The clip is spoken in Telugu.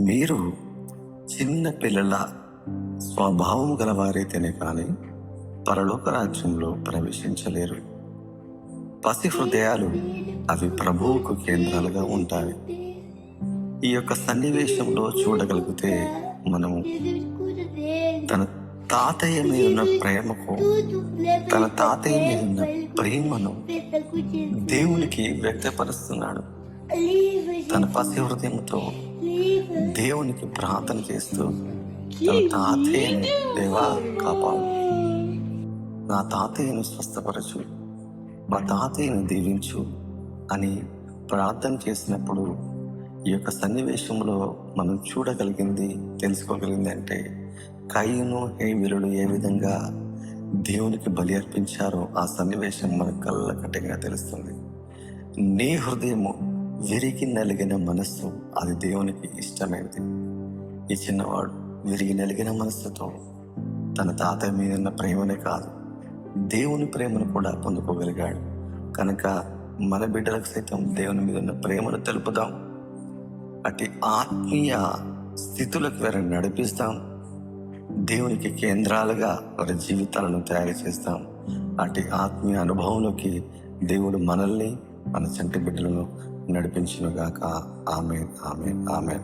మీరు చిన్న పిల్లల స్వభావం గలవారైతేనే కానీ పరలోక రాజ్యంలో ప్రవేశించలేరు. పసి హృదయాలు అవి ప్రభువుకు కేంద్రాలుగా ఉంటాయి. ఈ యొక్క సన్నివేశంలో చూడగలిగితే మనము తన తాతయ్య మీద ఉన్న ప్రేమకు తన తాతయ్య మీద ఉన్న ప్రేమను దేవునికి వ్యక్తపరుస్తున్నాడు. తన పసి హృదయంతో దేవునికి ప్రార్థన చేస్తూ తన తాతయ్యని దేవా కాపాడు. నా తాతయ్యను స్వస్థపరచు. మా తాతయ్యను దీవించు అని ప్రార్థన చేసినప్పుడు ఈ యొక్క సన్నివేశంలో మనం చూడగలిగింది తెలుసుకోగలిగింది అంటే కయ్యను హేవిలుడు ఏ విధంగా దేవునికి బలి అర్పించారో ఆ సన్నివేశం మన కళ్ళ కట్టగా తెలుస్తుంది. నీ హృదయము విరిగి నలిగిన మనస్సు అది దేవునికి ఇష్టమైనది. ఈ చిన్నవాడు విరిగి నలిగిన మనస్సుతో తన తాత మీద ఉన్న ప్రేమనే కాదు దేవుని ప్రేమను కూడా పొందుకోగలిగాడు. కనుక మన బిడ్డలకు సైతం దేవుని మీద ఉన్న ప్రేమను తెలుపుదాం. అటు ఆత్మీయ స్థితులకు వేరే నడిపిస్తాం. దేవునికి కేంద్రాలుగా వారి జీవితాలను తయారు చేస్తాం. అటు ఆత్మీయ అనుభవంలోకి దేవుడు మనల్ని మన చంటి బిడ్డలను నడిపించునుగాక ఆమె ఆమె ఆమె